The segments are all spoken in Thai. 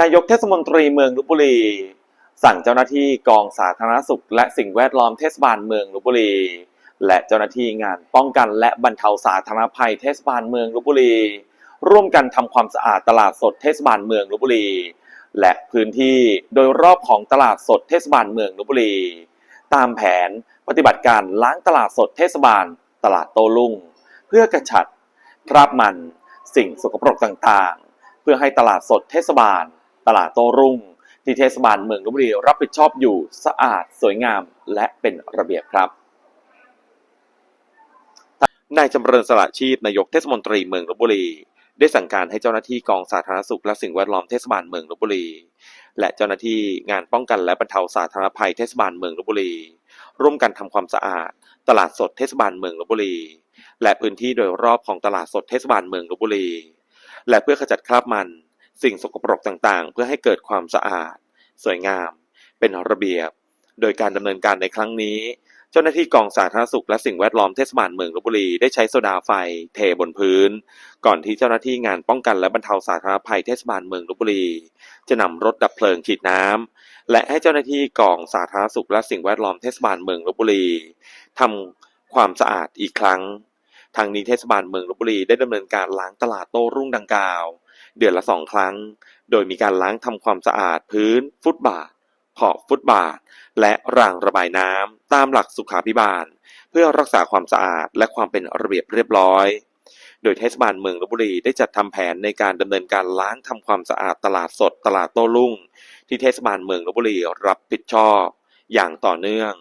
นายกเทศมนตรีเมืองลบบุรี สั่งเจ้าหน้าที่กองสาธารณสุข และสิ่งแวดล้อมเทศบาลเมืองลบบุรี และเจ้าหน้าที่งานป้องกันและบรรเทาสาธารณภัยเทศบาลเมืองลบบุรี ร่วมกันทำความสะอาดตลาดสดเทศบาลเมืองลบบุรี และพื้นที่โดยรอบของตลาดสดเทศบาลเมืองลบบุรี ตามแผนปฏิบัติการล้างตลาดสดเทศบาล ตลาดโต้รุ่ง เพื่อกระจัดคราบมัน สิ่งสกปรกต่างๆ เพื่อให้ตลาดสดเทศบาล ตลาดโตรุ่ง ที่เทศบาลเมืองลบบุรีรับผิดชอบอยู่สะอาดสวยงามและเป็นระเบียบครับนายจำเริญสละชีพนายกเทศมนตรีเมืองลบบุรี ได้สั่งการให้เจ้าหน้าที่กองสาธารณสุขและสิ่งแวดล้อมเทศบาลเมืองลบบุรี และเจ้าหน้าที่งานป้องกันและบรรเทาสาธารณภัยเทศบาลเมืองลบบุรี ร่วมกันทำความสะอาด ตลาดสดเทศบาลเมืองลบบุรี และพื้นที่โดยรอบของตลาดสดเทศบาลเมืองลบบุรี และเพื่อขจัดคราบมัน สิ่งสกปรกต่างๆ เพื่อให้เกิดความสะอาด สวยงาม เป็นระเบียบ โดยการดำเนินการในครั้งนี้ เจ้าหน้าที่กองสาธารณสุขและสิ่งแวดล้อมเทศบาลเมืองลบบุรีได้ใช้โซดาไฟเทบนพื้น ก่อนที่เจ้าหน้าที่งานป้องกันและบรรเทาสาธารณภัยเทศบาลเมืองลบบุรี จะนำรถดับเพลิงฉีดน้ำและให้เจ้าหน้าที่กองสาธารณสุขและสิ่งแวดล้อมเทศบาลเมืองลบบุรีทำความสะอาดอีกครั้งทางนี้เทศบาลเมืองลบบุรีได้ดำเนินการล้างตลาดโต้รุ่งดังกล่าว เดือนละสองครั้ง โดยมีการล้างทำความสะอาดพื้น ฟุตบาทขอบฟุตบาท และรางระบายน้ำตามหลักสุขาภิบาล เพื่อรักษาความสะอาดและความเป็นระเบียบเรียบร้อย โดยเทศบาลเมืองลบบุรีได้จัดทำแผนในการดำเนินการล้างทำความสะอาดตลาดสดตลาดโต้รุ่ง ที่เทศบาลเมืองลบบุรีรับผิดชอบ อย่างต่อเนื่อง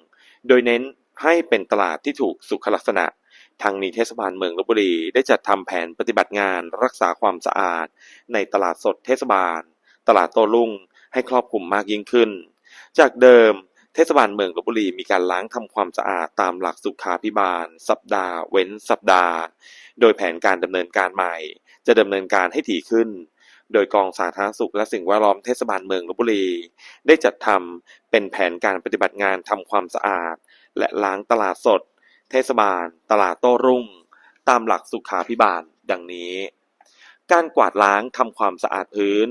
โดยเน้นให้เป็นตลาดที่ถูกสุขลักษณะ ทางนี้เทศบาลเมืองลบบุรีได้จัดทำแผนปฏิบัติงานรักษาความสะอาด ในตลาดสดเทศบาล ตลาดโต้รุ่ง ให้ครอบคลุมมากยิ่งขึ้น จากเดิมเทศบาลเมืองลบบุรีมีการล้างทำความสะอาดตามหลักสุขาภิบาล สัปดาห์ เว้นสัปดาห์ โดยแผนการดำเนินการใหม่ จะดำเนินการให้ถี่ขึ้น โดยกองสาธารณสุขและสิ่งแวดล้อมเทศบาลเมืองลบบุรี ได้จัดทำเป็นแผนการปฏิบัติงานทำความสะอาด และล้างตลาดสด เทศบาล ตลาดโต้รุ่ง ตามหลักสุขาภิบาล ดังนี้ การกวาดล้างทำความสะอาดพื้น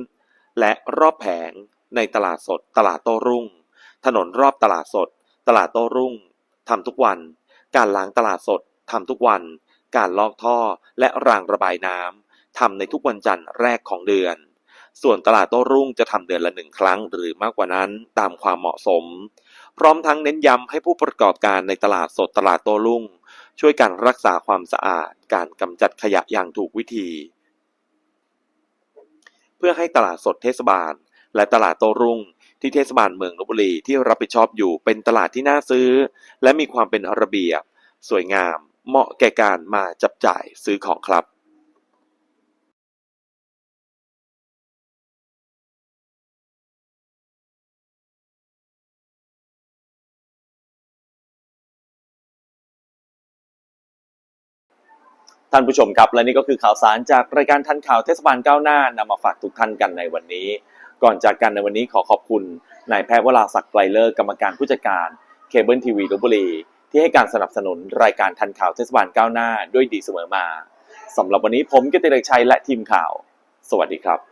และรอบแผงในตลาดสด ตลาดโต้รุ่ง ถนนรอบตลาดสด ตลาดโต้รุ่งทำทุกวัน การล้างตลาดสดทำทุกวัน การลอกท่อและรางระบายน้ำทำในทุกวันจันทร์แรกของเดือน ส่วนตลาดโต้รุ่งจะทำเดือนละหนึ่งครั้งหรือมากกว่านั้นตามความเหมาะสม พร้อมทั้งเน้นย้ำให้ผู้ประกอบการในตลาดสดตลาดโต้รุ่ง ช่วยกันรักษาความสะอาด การกำจัดขยะอย่างถูกวิธี เพื่อให้ตลาดสดเทศบาล และตลาดโตรุ่งที่เทศบาลเมืองลบบุรีที่รับผิดชอบอยู่เป็นตลาดที่น่าซื้อ และมีความเป็นระเบียบ สวยงาม เหมาะแก่การมาจับจ่ายซื้อของครับ ท่านผู้ชมครับ และนี่ก็คือข่าวสารจากรายการทันข่าวเทศบาลก้าวหน้านำมาฝากทุกท่านกันในวันนี้ ก่อนจากกันในวันนี้ขอขอบคุณนายแพทย์วราศักดิ์ไกลเลิศกรรมการผู้จัดการเคเบิลทีวีลบบุรี ที่ให้การสนับสนุนรายการทันข่าวเทศบาลก้าวหน้าด้วยดีเสมอมาสำหรับวันนี้ผมกิติเดชชัยและทีมข่าว สวัสดีครับ